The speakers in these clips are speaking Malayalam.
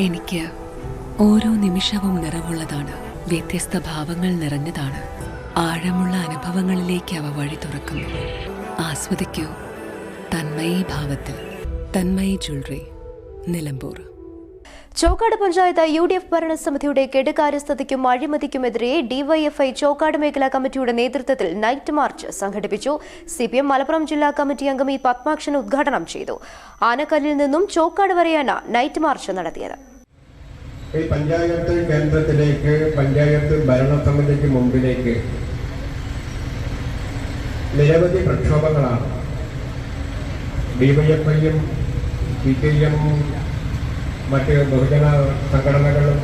എനിക്ക് ഓരോ നിമിഷവും നിറവുള്ളതാണ്. വ്യത്യസ്ത ഭാവങ്ങൾ നിറഞ്ഞതാണ്. ആഴമുള്ള അനുഭവങ്ങളിലേക്ക് അവ വഴി തുറക്കുന്നു. ആസ്വദിക്കൂ. തന്മയി ഭാവത്തിൽ. Tanmayi jewellery. Nilambur. Chokkad panchayat U D F ഭരണസമിതിയുടെ കെടുകാര്യസ്ഥതയ്ക്കും അഴിമതിക്കുമെതിരെ ഡിവൈഎഫ്ഐ ചോക്കാട് മേഖലാ കമ്മിറ്റിയുടെ നേതൃത്വത്തിൽ നൈറ്റ് മാർച്ച് സംഘടിപ്പിച്ചു. സി പി എം മലപ്പുറം ജില്ലാ കമ്മിറ്റി അംഗം ഈ പത്മാക്ഷൻ ഉദ്ഘാടനം ചെയ്തു. ആനക്കല്ലിൽ നിന്നും ചോക്കാട് വരെയാണ് നൈറ്റ് മാർച്ച് നടത്തിയത്. ഈ പഞ്ചായത്ത് കേന്ദ്രത്തിലേക്ക് പഞ്ചായത്ത് ഭരണസമിതിക്ക് മുമ്പിലേക്ക് നിരവധി പ്രക്ഷോഭങ്ങളാണ്. ഡിവൈഎഫ്ഐയും സി പി എമ്മും മറ്റ് ബഹുജന സംഘടനകളും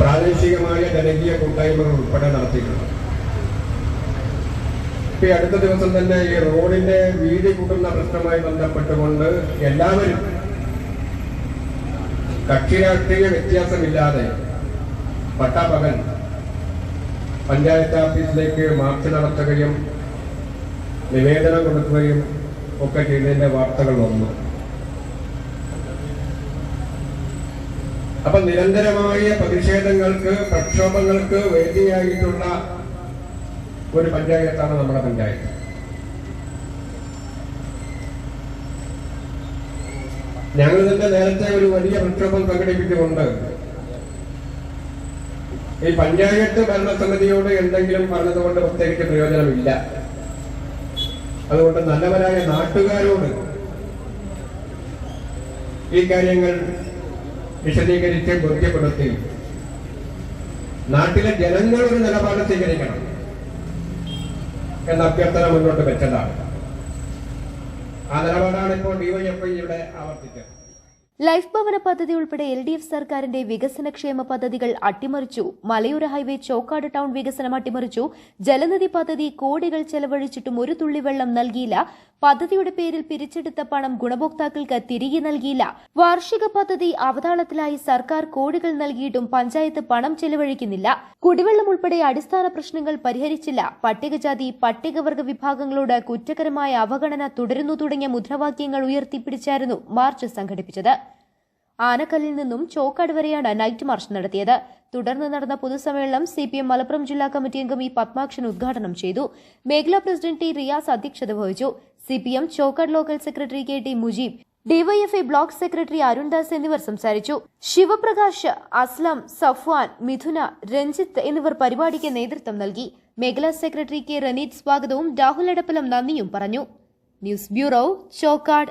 പ്രാദേശികമായ ജനകീയ കൂട്ടായ്മകൾ ഉൾപ്പെടെ നടത്തിയിട്ടുണ്ട്. ഈ അടുത്ത ദിവസം തന്നെ ഈ റോഡിന്റെ വീതി കൂട്ടുന്ന പ്രശ്നമായി ബന്ധപ്പെട്ടുകൊണ്ട് എല്ലാവരും കക്ഷി രാഷ്ട്രീയ വ്യത്യാസമില്ലാതെ പട്ടാപകൽ പഞ്ചായത്ത് ഓഫീസിലേക്ക് മാർച്ച് നടത്തുകയും നിവേദനം കൊടുക്കുകയും ഒക്കെ ചെയ്തതിന്റെ വാർത്തകൾ വന്നു. അപ്പൊ നിരന്തരമായ പ്രതിഷേധങ്ങൾക്ക് പ്രക്ഷോഭങ്ങൾക്ക് വേദിയായിട്ടുള്ള ഒരു പഞ്ചായത്താണ് നമ്മുടെ പഞ്ചായത്ത്. ഞങ്ങൾ ഇതിന്റെ നേരത്തെ ഒരു വലിയ പ്രക്ഷോഭം സംഘടിപ്പിച്ചുകൊണ്ട് ഈ പഞ്ചായത്ത് ഭരണസമിതിയോട് എന്തെങ്കിലും പറഞ്ഞതുകൊണ്ട് പ്രത്യേകിച്ച് പ്രയോജനമില്ല. അതുകൊണ്ട് നല്ലവരായ നാട്ടുകാരോട് ഈ കാര്യങ്ങൾ വിശദീകരിച്ച് ബോധ്യപ്പെടുത്തി നാട്ടിലെ ജനങ്ങൾ ഒരു നിലപാട് സ്വീകരിക്കണം എന്ന അഭ്യർത്ഥന മുന്നോട്ട് വെച്ചതാണ്. ആ നിലപാടാണ് ഇപ്പോൾ ഡിവൈഎഫ്ഐ ഇവിടെ ആവർത്തിച്ചത്. ലൈഫ് ഭവന പദ്ധതി ഉൾപ്പെടെ എൽ ഡി എഫ് സർക്കാരിന്റെ വികസനക്ഷേമ പദ്ധതികൾ അട്ടിമറിച്ചു. മലയോര ഹൈവേ ചോക്കാട് ടൗൺ വികസനം അട്ടിമറിച്ചു. ജലനിധി പദ്ധതി കോടികൾ ചെലവഴിച്ചിട്ടും ഒരു തുള്ളി വെള്ളം നൽകിയില്ല. പദ്ധതിയുടെ പേരിൽ പിരിച്ചെടുത്ത പണം ഗുണഭോക്താക്കൾക്ക് തിരികെ നൽകിയില്ല. വാർഷിക പദ്ധതി അവതാളത്തിലായി സർക്കാർ കോടികൾ നൽകിയിട്ടും പഞ്ചായത്ത് പണം ചെലവഴിക്കുന്നില്ല. കുടിവെള്ളം ഉൾപ്പെടെ അടിസ്ഥാന പ്രശ്നങ്ങൾ പരിഹരിച്ചില്ല. പട്ടികജാതി പട്ടികവർഗ വിഭാഗങ്ങളോട് കുറ്റകരമായ അവഗണന തുടരുന്നു തുടങ്ങിയ മുദ്രാവാക്യങ്ങൾ ഉയർത്തിപ്പിടിച്ചായിരുന്നു മാർച്ച് സംഘടിപ്പിച്ചത്. ആനക്കല്ലിൽ നിന്നും ചോക്കാട് വരെയാണ് നൈറ്റ് മാർച്ച് നടത്തിയത്. തുടർന്ന് നടന്ന പൊതുസമ്മേളനം സി പി എം മലപ്പുറം ജില്ലാ കമ്മിറ്റി അംഗം ഇ പത്മാക്ഷൻ ഉദ്ഘാടനം ചെയ്തു. മേഖലാ പ്രസിഡന്റ് ടി റിയാസ് അധ്യക്ഷത വഹിച്ചു. C P M Chokkad local secretary K T Mujeeb DYFI block secretary Arundas എന്നിവർ സംസാരിച്ചു. ശിവപ്രകാശ് അസ്ലം സഫ്വാൻ മിഥുന രഞ്ജിത്ത് എന്നിവർ പരിപാടിക്ക് നേതൃത്വം നൽകി. മേഖലാ സെക്രട്ടറി കെ റനീത് സ്വാഗതവും രാഹുൽ എടപ്പലം നന്ദിയും പറഞ്ഞു. News bureau Chokkad.